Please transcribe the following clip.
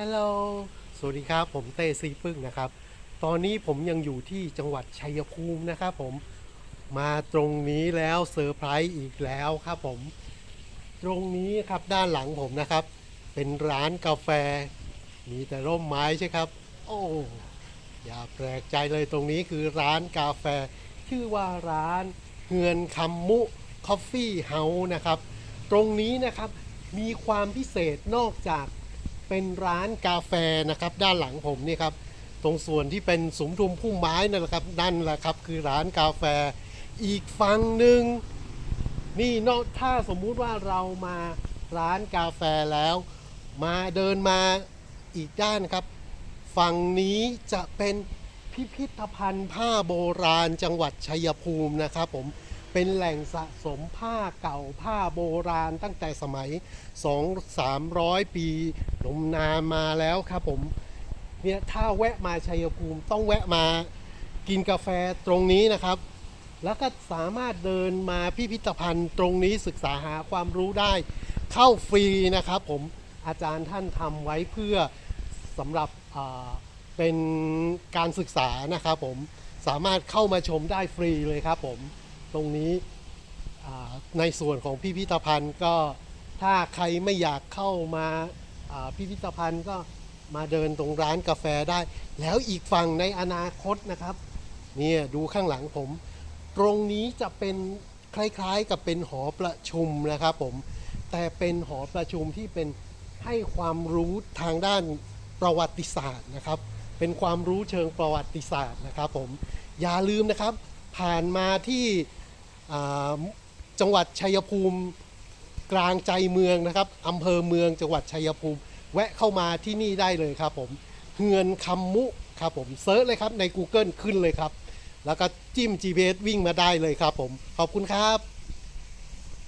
ฮัลโหล สวัสดีครับ ผมเต้ซีปึ้งนะครับ ตอนนี้ผมยังอยู่ที่จังหวัดชัยภูมินะครับผม มาตรงนี้แล้วเซอร์ไพรส์อีกแล้วครับผม ตรงนี้ครับด้านหลังผมนะครับ เป็นร้านกาแฟ มีแต่ร่มไม้ใช่ครับ โอ้ อย่าแปลกใจเลยตรงนี้คือร้านกาแฟ ชื่อว่าร้านเฮือนคำมุคอฟฟี่เฮาส์นะครับ ตรงนี้นะครับมีความพิเศษนอกจาก เป็นร้านกาแฟนะครับ ด้านหลังผมนี่ครับ ตรงส่วนที่เป็นสุมทุมพุ่มไม้นั่นแหละครับนั่นแหละครับคือร้านกาแฟ อีกฝั่งหนึ่งนี่นอกถ้าสมมุติว่าเรามาร้านกาแฟแล้ว มาเดินมาอีกด้านครับ ฝั่งนี้จะเป็นพิพิธภัณฑ์ผ้าโบราณจังหวัดชัยภูมินะครับผม เป็นแหล่งสะสมผ้าเก่าผ้าโบราณตั้งแต่สมัย 2 300 ปีนมนานมาแล้วครับผมเนี่ยถ้าแวะมาชัยภูมิต้องแวะมากินกาแฟตรงนี้นะครับ แล้วก็สามารถเดินมาพิพิธภัณฑ์ตรงนี้ศึกษาหาความรู้ได้ เข้าฟรีนะครับผมอาจารย์ท่านทำไว้เพื่อสำหรับเป็นการศึกษานะครับผมสามารถเข้ามาชมได้ฟรีเลยครับผม ตรงนี้ในส่วนของพิพิธภัณฑ์ก็ถ้าใครไม่อยากเข้ามาพิพิธภัณฑ์ก็มาเดินตรงร้านกาแฟได้ แล้วอีกฝั่งในอนาคตนะครับเนี่ยดูข้างหลังผม ตรงนี้จะเป็นคล้ายๆกับเป็นหอประชุมนะครับผม แต่เป็นหอประชุมที่เป็นให้ความรู้ทางด้านประวัติศาสตร์นะครับ เป็นความรู้เชิงประวัติศาสตร์นะครับผมอย่าลืมนะครับ ผ่านมาที่ จังหวัดชัยภูมิกลางใจเมืองนะครับอำเภอเมืองจังหวัดชัยภูมิ แวะเข้ามาที่นี่ได้เลยครับผมเฮือนคำมุครับผมเซิร์ชเลยครับใน Google ขึ้นเลยครับ แล้วก็จิ้ม GPS วิ่งมาได้เลยครับผม ขอบคุณครับ